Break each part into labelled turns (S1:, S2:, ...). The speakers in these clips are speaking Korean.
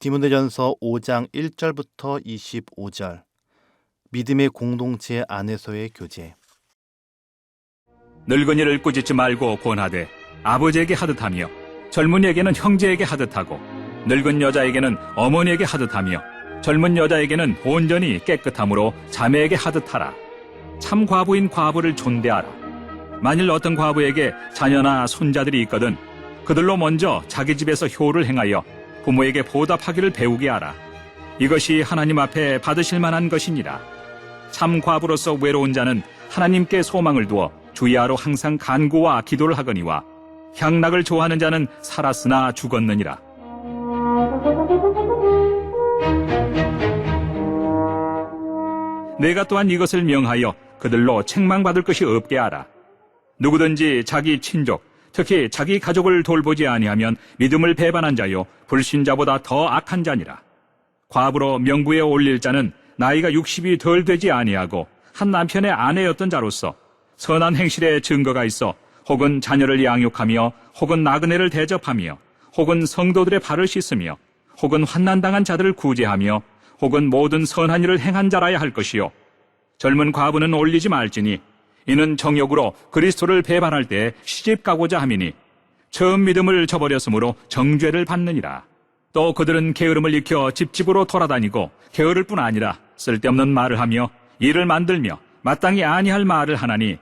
S1: 디모데전서 5장 1절부터 25절 믿음의 공동체 안에서의 교제
S2: 늙은이를 꾸짖지 말고 권하되 아버지에게 하듯하며 젊은이에게는 형제에게 하듯하고 늙은 여자에게는 어머니에게 하듯하며 젊은 여자에게는 온전히 깨끗함으로 자매에게 하듯하라. 참 과부인 과부를 존대하라. 만일 어떤 과부에게 자녀나 손자들이 있거든 그들로 먼저 자기 집에서 효를 행하여 부모에게 보답하기를 배우게 하라. 이것이 하나님 앞에 받으실 만한 것이니라. 참 과부로서 외로운 자는 하나님께 소망을 두어 주야로 항상 간구와 기도를 하거니와 향락을 좋아하는 자는 살았으나 죽었느니라. 내가 또한 이것을 명하여 그들로 책망받을 것이 없게 하라. 누구든지 자기 친족, 특히 자기 가족을 돌보지 아니하면 믿음을 배반한 자요 불신자보다 더 악한 자니라. 과부로 명부에 올릴 자는 나이가 60이 덜 되지 아니하고 한 남편의 아내였던 자로서 선한 행실에 증거가 있어 혹은 자녀를 양육하며 혹은 나그네를 대접하며 혹은 성도들의 발을 씻으며 혹은 환난당한 자들을 구제하며 혹은 모든 선한 일을 행한 자라야 할 것이요 젊은 과부는 올리지 말지니 이는 정욕으로 그리스도를 배반할 때 시집 가고자 함이니 처음 믿음을 저버렸으므로 정죄를 받느니라 또 그들은 게으름을 익혀 집집으로 돌아다니고 게으를 뿐 아니라 쓸데없는 말을 하며 일을 만들며 마땅히 아니할 말을 하나니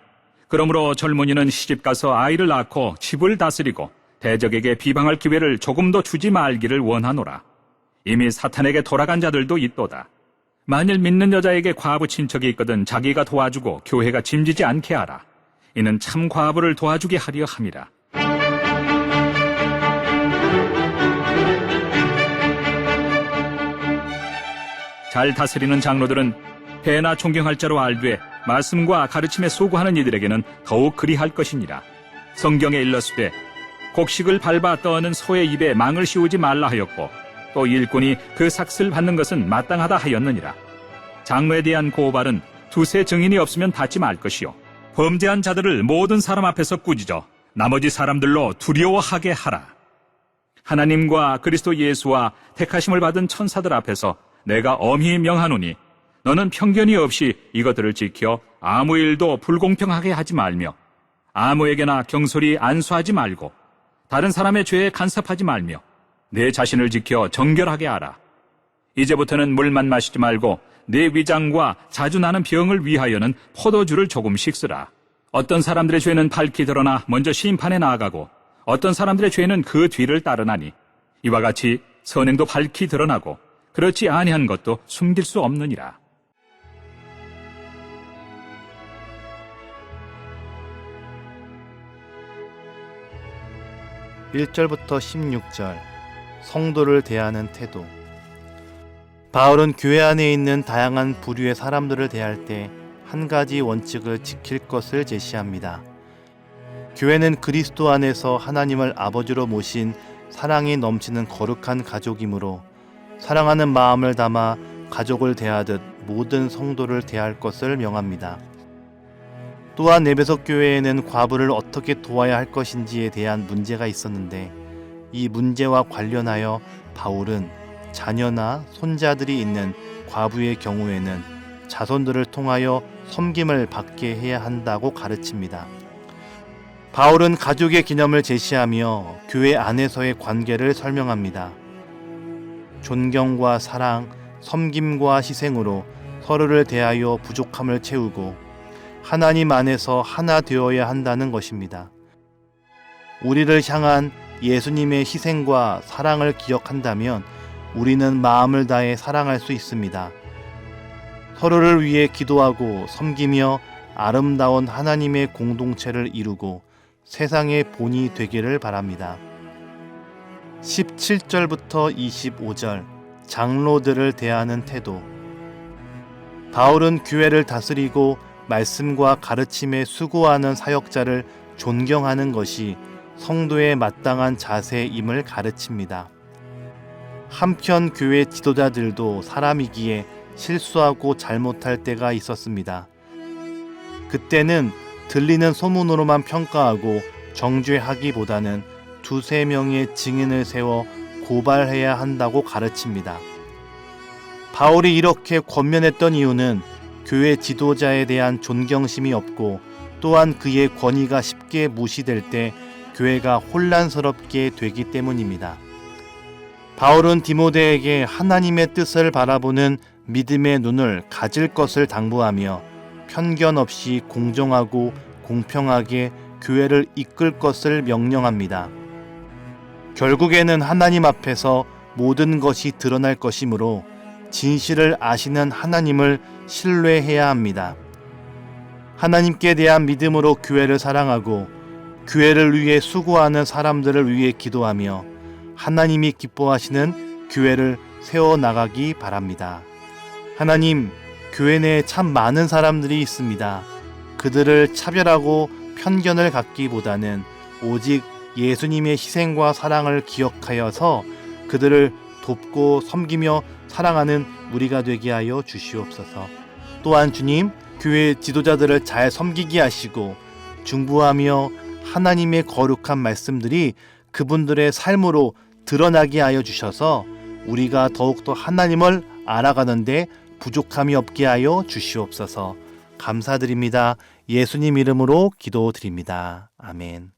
S2: 그러므로 젊은이는 시집 가서 아이를 낳고 집을 다스리고 대적에게 비방할 기회를 조금도 주지 말기를 원하노라. 이미 사탄에게 돌아간 자들도 있도다. 만일 믿는 여자에게 과부 친척이 있거든 자기가 도와주고 교회가 짐지지 않게 하라. 이는 참 과부를 도와주게 하려 함이라. 잘 다스리는 장로들은 배나 존경할 자로 알되 말씀과 가르침에 소구하는 이들에게는 더욱 그리할 것이니라. 성경에 일렀으되 곡식을 밟아 떠는 소의 입에 망을 씌우지 말라 하였고 또 일꾼이 그 삭슬 받는 것은 마땅하다 하였느니라. 장로에 대한 고발은 두세 증인이 없으면 받지 말 것이요. 범죄한 자들을 모든 사람 앞에서 꾸짖어 나머지 사람들로 두려워하게 하라. 하나님과 그리스도 예수와 택하심을 받은 천사들 앞에서 내가 엄히 명하노니 너는 편견이 없이 이것들을 지켜 아무 일도 불공평하게 하지 말며 아무에게나 경솔히 안수하지 말고 다른 사람의 죄에 간섭하지 말며 내 자신을 지켜 정결하게 하라. 이제부터는 물만 마시지 말고 내 위장과 자주 나는 병을 위하여는 포도주를 조금씩 쓰라. 어떤 사람들의 죄는 밝히 드러나 먼저 심판에 나아가고 어떤 사람들의 죄는 그 뒤를 따르나니 이와 같이 선행도 밝히 드러나고 그렇지 아니한 것도 숨길 수 없느니라.
S1: 1절부터 16절 성도를 대하는 태도 바울은 교회 안에 있는 다양한 부류의 사람들을 대할 때 한 가지 원칙을 지킬 것을 제시합니다. 교회는 그리스도 안에서 하나님을 아버지로 모신 사랑이 넘치는 거룩한 가족이므로 사랑하는 마음을 담아 가족을 대하듯 모든 성도를 대할 것을 명합니다. 또한 에베소 교회에는 과부를 어떻게 도와야 할 것인지에 대한 문제가 있었는데 이 문제와 관련하여 바울은 자녀나 손자들이 있는 과부의 경우에는 자손들을 통하여 섬김을 받게 해야 한다고 가르칩니다. 바울은 가족의 개념을 제시하며 교회 안에서의 관계를 설명합니다. 존경과 사랑, 섬김과 희생으로 서로를 대하여 부족함을 채우고 하나님 안에서 하나 되어야 한다는 것입니다. 우리를 향한 예수님의 희생과 사랑을 기억한다면 우리는 마음을 다해 사랑할 수 있습니다. 서로를 위해 기도하고 섬기며 아름다운 하나님의 공동체를 이루고 세상의 본이 되기를 바랍니다. 17절부터 25절 장로들을 대하는 태도 바울은 교회를 다스리고 말씀과 가르침에 수고하는 사역자를 존경하는 것이 성도의 마땅한 자세임을 가르칩니다. 한편 교회 지도자들도 사람이기에 실수하고 잘못할 때가 있었습니다. 그때는 들리는 소문으로만 평가하고 정죄하기보다는 두세 명의 증인을 세워 고발해야 한다고 가르칩니다. 바울이 이렇게 권면했던 이유는 교회 지도자에 대한 존경심이 없고 또한 그의 권위가 쉽게 무시될 때 교회가 혼란스럽게 되기 때문입니다. 바울은 디모데에게 하나님의 뜻을 바라보는 믿음의 눈을 가질 것을 당부하며 편견 없이 공정하고 공평하게 교회를 이끌 것을 명령합니다. 결국에는 하나님 앞에서 모든 것이 드러날 것이므로 진실을 아시는 하나님을 신뢰해야 합니다. 하나님께 대한 믿음으로 교회를 사랑하고 교회를 위해 수고하는 사람들을 위해 기도하며 하나님이 기뻐하시는 교회를 세워 나가기 바랍니다. 하나님, 교회 내에 참 많은 사람들이 있습니다. 그들을 차별하고 편견을 갖기보다는 오직 예수님의 희생과 사랑을 기억하여서 그들을 돕고 섬기며 사랑하는 우리가 되게 하여 주시옵소서. 또한 주님, 교회 지도자들을 잘 섬기게 하시고 중부하며 하나님의 거룩한 말씀들이 그분들의 삶으로 드러나게 하여 주셔서 우리가 더욱더 하나님을 알아가는데 부족함이 없게 하여 주시옵소서. 감사드립니다. 예수님 이름으로 기도드립니다. 아멘.